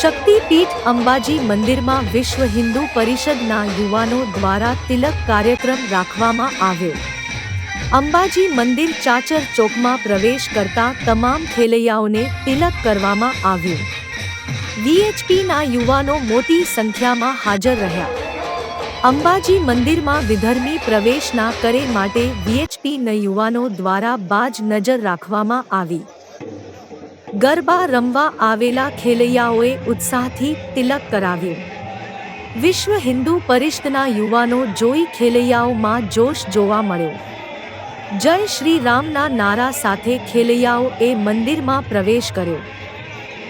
શક્તિપીઠ અંબાજી મંદિરમાં વિશ્વ હિન્દુ પરિષદના યુવાનો દ્વારા તિલક કાર્યક્રમ રાખવામાં આવ્યો. અંબાજી મંદિર ચાચર ચોકમાં પ્રવેશ કરતા તમામ ખેલૈયાઓને તિલક કરવામાં આવ્યું. વીએચપીના યુવાનો મોટી સંખ્યામાં હાજર રહ્યા. અંબાજી મંદિરમાં વિધર્મી પ્રવેશ ના કરે માટે વીએચપીના યુવાનો દ્વારા બાજ નજર રાખવામાં આવી. ગરબા રમવા આવેલા ખેલૈયાઓએ ઉત્સાહથી તિલક કરાવ્યું. વિશ્વ હિન્દુ પરિષદના યુવાનો જોઈ ખેલૈયાઓમાં જોશ જોવા મળ્યો. જય શ્રી રામના નારા સાથે ખેલૈયાઓએ મંદિરમાં પ્રવેશ કર્યો.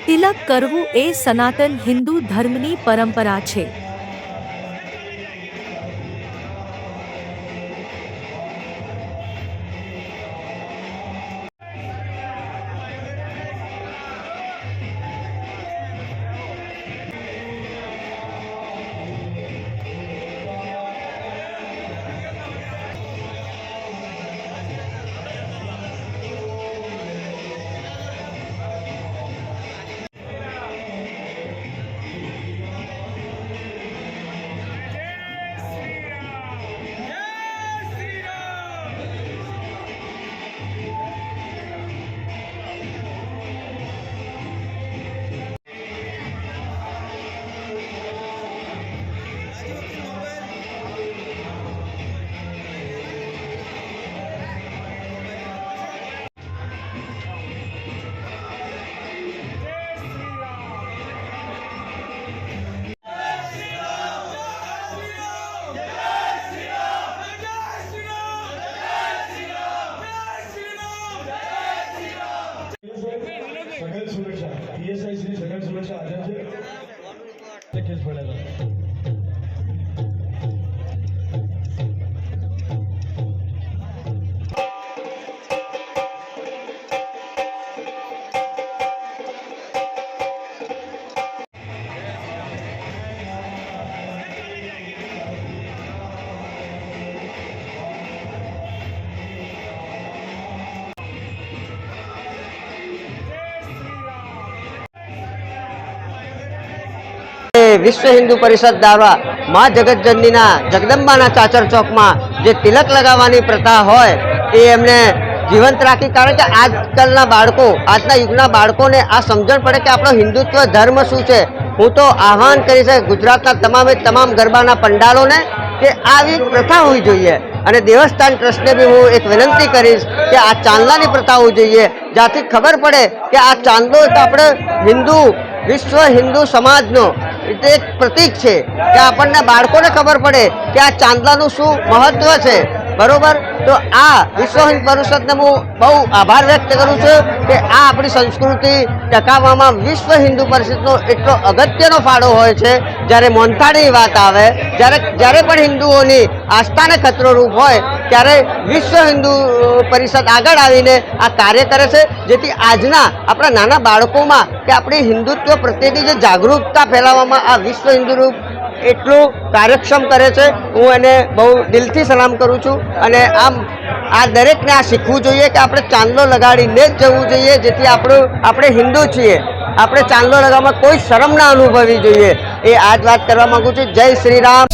તિલક કરવું એ સનાતન હિન્દુ ધર્મની પરંપરા છે. સઘન સુરક્ષા પીએસઆઈ શ્રી સઘન સુરક્ષા હાજર છે તે વિશ્વ હિન્દુ પરિષદ દ્વારા મા જગતજનનીના જગદંબાના ચાચર ચોકમાં જે તિલક લગાવવાની પ્રથા હોય એ એમને જીવંત રાખી. કારણ કે આજકાલના બાળકો, આજના યુગના બાળકોને આ સમજણ પડે કે આપણો હિન્દુત્વ ધર્મ શું છે. હું તો આહ્વાન કરીશ ગુજરાતના તમામે તમામ ગરબાના પંડાલોને કે આવી પ્રથા હોવી જોઈએ. અને દેવસ્થાન ટ્રસ્ટને બી હું એક વિનંતી કરીશ કે આ ચાંદલાની પ્રથા હોવી જોઈએ. જ્યાંથી ખબર પડે કે આ ચાંદલો તો આપણે હિન્દુ, વિશ્વ હિન્દુ સમાજનો એક પ્રતીક છે કે આપણને બાળકોને ખબર પડે કે આ ચાંદલાનું શું મહત્વ છે. બરોબર? તો આ વિશ્વ હિન્દ પરિષદને હું બહુ આભાર વ્યક્ત કરું છું કે આ આપણી સંસ્કૃતિ ટકાવવામાં વિશ્વ હિન્દુ પરિષદનો એટલો અગત્યનો ફાળો હોય છે. જ્યારે મોનથાળીની વાત આવે, જ્યારે જ્યારે પણ હિન્દુઓની આસ્થાને ખતરોરૂપ હોય, ત્યારે વિશ્વ હિન્દુ પરિષદ આગળ આવીને આ કાર્ય કરે છે. જેથી આજના આપણા નાના બાળકોમાં કે આપણી હિન્દુત્વ પ્રત્યેની જે જાગૃતતા ફેલાવવામાં આ વિશ્વ હિન્દુ રૂપ એટલું કાર્યક્ષમ કરે છે. હું એને બહુ દિલથી સલામ કરું છું અને આમ આ દરેકને આ શીખવું જોઈએ કે આપણે ચાંદલો લગાડીને જ જવું જોઈએ, જેથી આપણું, આપણે હિન્દુ છીએ. આપણે ચાંદલો લગાવવામાં કોઈ શરમ ના અનુભવવી જોઈએ. એ આ જ વાત કરવા માગું છું. જય શ્રી રામ.